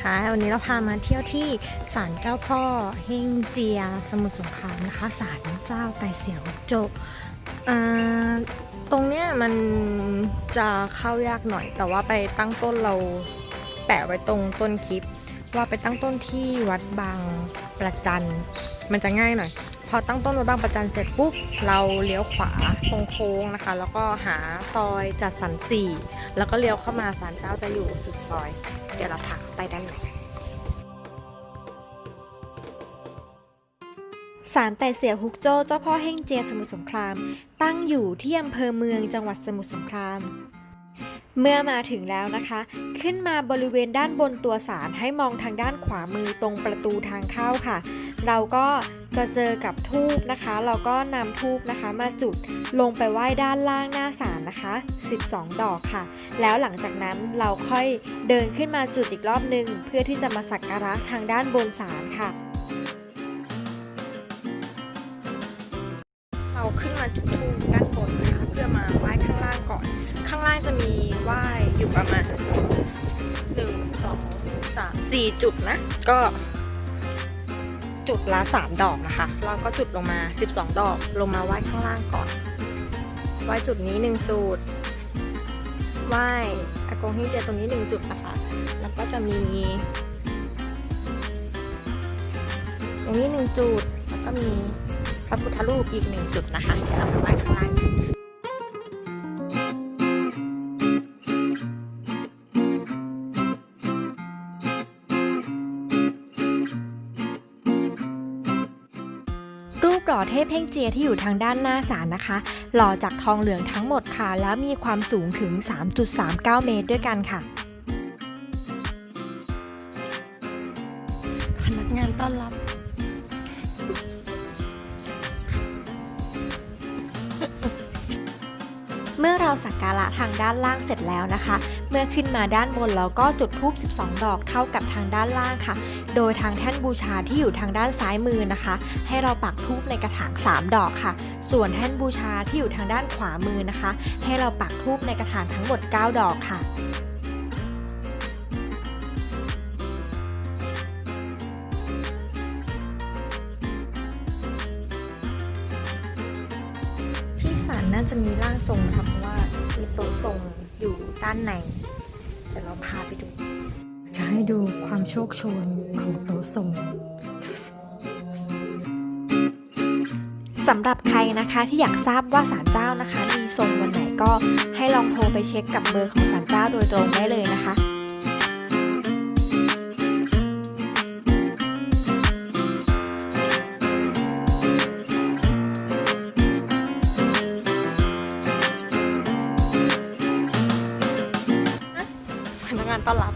คะวันนี้เราพามาเที่ยวที่ศาลเจ้าพ่อเฮงเจีย สมุทรสงครามนะคะศาลเจ้าไต่เสียวโจอ่าตรงเนี้ยมันจะเข้ายากหน่อย แต่ว่าไปตั้งต้นเราแปะไว้ตรงต้นคลิป ว่าไปตั้งต้นที่วัดบางประจันมันจะง่ายหน่อย พอตั้งต้นวัดบางประจันเสร็จปุ๊บเราเลี้ยวขวาตรงโค้งนะคะ แล้วก็หาซอยจัดสรรสี่ แล้วก็เลี้ยวเข้ามาศาลเจ้าจะอยู่สุดซอย เดี๋ยวเราพาเข้าไปด้านในศาลไต่เสียฮุกโจ้เจ้าพ่อเฮ่งเจียสมุทรสงคราม ตั้งอยู่ที่อำเภอเมืองจังหวัดสมุทรสงคราม เมื่อมาถึงแล้วนะคะ ขึ้นมาบริเวณด้านบนตัวศาลให้มองทางด้านขวามือตรงประตูทางเข้าค่ะ เราก็ จะเจอกับทูบนะคะ เราก็นำทูบนะคะ มาจุดลงไปไหว้ด้านล่างหน้าศาลนะคะ 12 ดอกค่ะ แล้วหลังจากนั้นเราค่อยเดินขึ้นมาจุดอีกรอบหนึ่งเพื่อที่จะมาสักการะทางด้านบนศาลค่ะ เราขึ้นมาจุดธูปด้านบนนะคะ เพื่อมาไหว้ข้างล่างก่อน ข้างล่างจะมีไหว้อยู่ประมาณหนึ่งสองสามสี่จุดนะ ก็ จุดละสามดอกนะคะ เราก็จุดลงมา 12 ดอก ลงมาไหว้ข้างล่างก่อน ไหว้จุดนี้หนึ่งจุด ไหว้อากงเฮงเจตรงนี้หนึ่งจุดนะคะ แล้วก็จะมี ตรงนี้หนึ่งจุด แล้วก็มีพระพุทธรูปอีกหนึ่งจุดนะคะ เดี๋ยวเรามาไหว้ข้างล่าง ปหล่อเทพเพ่งเจียที่อยู่ทางด้านหน้าศาลนะคะ หล่อจากทองเหลืองทั้งหมดค่ะ แล้วมีความสูงถึง 3.39 เมตรด้วยกันค่ะ พนักงานต้อนรับ เมื่อเราสักการะทางด้านล่างเสร็จแล้วนะคะ เมื่อขึ้นมาด้านบนเราก็จุดธูป 12 ดอกเท่ากับทางด้านล่างค่ะ โดยทางแท่นบูชาที่อยู่ทางด้านซ้ายมือนะคะ ให้เราปักธูปในกระถาง 3 ดอกค่ะ ส่วนแท่นบูชาที่อยู่ทางด้านขวามือนะคะ ให้เราปักธูปในกระถางทั้งหมด 9 ดอกค่ะที่ศาลน่าจะมีร่างทรงนะคะเพรา ด้านในเดี๋ยวเราพาไปดู จะให้ดูความโชคโชนของโต๊ะทรงสำหรับใครนะคะที่อยากทราบว่าศาลเจ้านะคะ มีทรงวันไหนก็ให้ลองโทรไปเช็คกับเบอร์ของศาลเจ้าโดยตรงได้เลยนะคะ งานต้อนรับ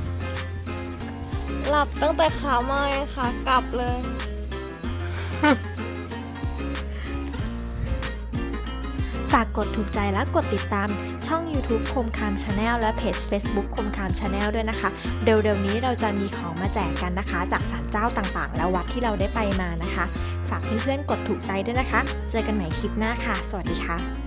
หลับตั้งแต่ขามาค่ะ กลับเลย ฝากกดถูกใจและกดติดตามช่อง YouTube คมคามชาแนลและเพจ Facebook คมคามชาแนลด้วยนะคะเร็วๆนี้เราจะมีของมาแจกกันนะคะ จากศาลเจ้าต่างๆ และวัดที่เราได้ไปมานะคะ ฝากเพื่อนๆกดถูกใจด้วยนะคะ เจอกันใหม่คลิปหน้าค่ะ สวัสดีค่ะ